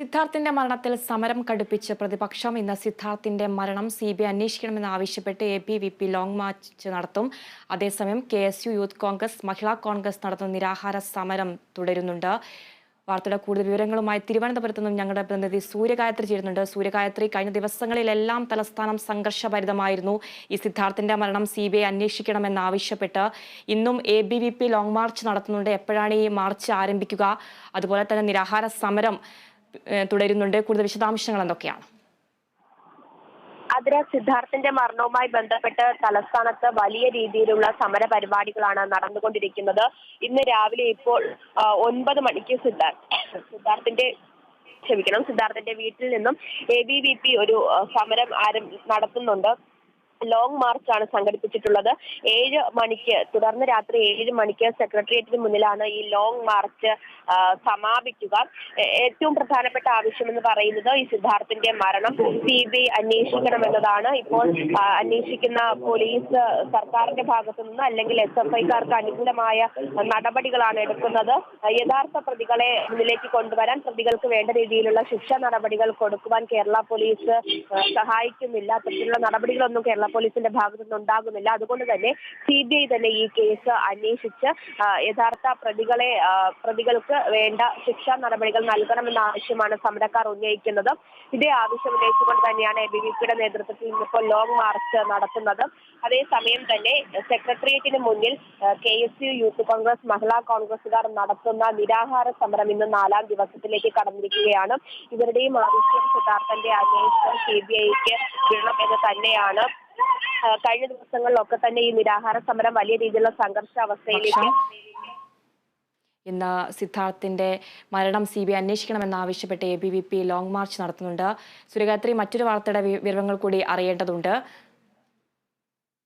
സിദ്ധാർത്ഥിന്റെ മരണത്തിൽ സമരം കടുപ്പിച്ച് പ്രതിപക്ഷം ഇന്ന് സിദ്ധാർത്ഥിന്റെ മരണം സി ബി ഐ അന്വേഷിക്കണമെന്ന് ആവശ്യപ്പെട്ട് A B V P long march നടത്തും. അതേസമയം K S U youth Congress Mahila Congress നടത്തുന്ന നിരാഹാര സമരം തുടരുന്നുണ്ട്. വാർത്തയുടെ കൂടുതൽ വിവരങ്ങളുമായി തിരുവനന്തപുരത്ത് നിന്നും ഞങ്ങളുടെ പ്രതിനിധി സൂര്യഗായത്രി ചേരുന്നുണ്ട്. സൂര്യഗായത്രി കഴിഞ്ഞ ദിവസങ്ങളിലെല്ലാം തലസ്ഥാനം സംഘർഷഭരിതമായിരുന്നു. ഈ സിദ്ധാർത്ഥിന്റെ മരണം സി ബി ഐ അന്വേഷിക്കണമെന്നാവശ്യപ്പെട്ട് ഇന്നും A B V P long march നടത്തുന്നുണ്ട്. എപ്പോഴാണ് ഈ മാർച്ച് ആരംഭിക്കുക? അതുപോലെ തന്നെ നിരാഹാര സമരം തുടരുന്നുണ്ട്. കൂടുതൽ വിശദാംശങ്ങൾ എന്തൊക്കെയാണ്? അതിര സിദ്ധാർത്ഥിന്റെ മരണവുമായി ബന്ധപ്പെട്ട് തലസ്ഥാനത്ത് വലിയ രീതിയിലുള്ള സമര പരിപാടികളാണ് നടന്നുകൊണ്ടിരിക്കുന്നത്. ഇന്ന് രാവിലെ ഇപ്പോൾ ഒൻപത് മണിക്ക് സിദ്ധാർത്ഥ് സിദ്ധാർത്ഥിന്റെ ക്ഷമിക്കണം സിദ്ധാർത്ഥിന്റെ വീട്ടിൽ നിന്നും എ ബി വി പി ഒരു സമരം ആരം നടത്തുന്നുണ്ട്. ലോങ് ആണ് സംഘടിപ്പിച്ചിട്ടുള്ളത്. ഏഴ് മണിക്ക് തുടർന്ന് രാത്രി ഏഴ് മണിക്ക് സെക്രട്ടേറിയറ്റിന് മുന്നിലാണ് ഈ ലോങ് മാർച്ച് സമാപിക്കുക. ഏറ്റവും പ്രധാനപ്പെട്ട ആവശ്യം എന്ന് പറയുന്നത് ഈ സിദ്ധാർത്ഥിന്റെ മരണം. സി ബി ഐ അന്വേഷിക്കണമെന്നതാണ് ഇപ്പോൾ അന്വേഷിക്കുന്ന പോലീസ് സർക്കാരിന്റെ ഭാഗത്തു നിന്ന് അല്ലെങ്കിൽ എസ് എഫ് ഐക്കാർക്ക് അനുകൂലമായ നടപടികളാണ് എടുക്കുന്നത്. യഥാർത്ഥ പ്രതികളെ മുന്നിലേക്ക് കൊണ്ടുവരാൻ പ്രതികൾക്ക് വേണ്ട രീതിയിലുള്ള ശിക്ഷാ നടപടികൾ കൊടുക്കുവാൻ കേരള പോലീസ് സഹായിക്കുന്നില്ല. അത്തരത്തിലുള്ള നടപടികളൊന്നും കേരള പോലീസിന്റെ ഭാഗത്തു നിന്ന് ഉണ്ടാകുന്നില്ല. അതുകൊണ്ട് തന്നെ സി ബി ഐ തന്നെ ഈ കേസ് അന്വേഷിച്ച് യഥാർത്ഥ പ്രതികളെ പ്രതികൾക്ക് വേണ്ട ശിക്ഷാ നടപടികൾ നൽകണമെന്ന ആവശ്യമാണ് സമരക്കാർ ഉന്നയിക്കുന്നത്. ഇതേ ആവശ്യം ഉന്നയിച്ചുകൊണ്ട് തന്നെയാണ് എ ബി വി പിയുടെ നേതൃത്വത്തിൽ ഇന്നിപ്പോൾ ലോങ് മാർച്ച് നടത്തുന്നത്. അതേസമയം തന്നെ സെക്രട്ടേറിയറ്റിന് മുന്നിൽ K S U youth Congress Mahila കോൺഗ്രസുകാർ നടത്തുന്ന നിരാഹാര സമരം ഇന്ന് നാലാം ദിവസത്തിലേക്ക് കടന്നിരിക്കുകയാണ്. ഇവരുടെയും ആവശ്യം സിദ്ധാർത്ഥന്റെ അന്വേഷണം സി ബി ഐക്ക് വിടണം എന്ന് തന്നെയാണ്. കഴിഞ്ഞ ദിവസങ്ങളിലൊക്കെ തന്നെ ഈ നിരാഹാര സമരം വലിയ രീതിയിലുള്ള സംഘർഷാവസ്ഥയിലേക്ക് ഇന്ന് സിദ്ധാർത്ഥിന്റെ മരണം C B I അന്വേഷിക്കണമെന്നാവശ്യപ്പെട്ട് A B V P long march നടത്തുന്നുണ്ട്. സുരകാത്രി മറ്റൊരു വാർത്തയുടെ വിവരങ്ങൾ കൂടി അറിയേണ്ടതുണ്ട്.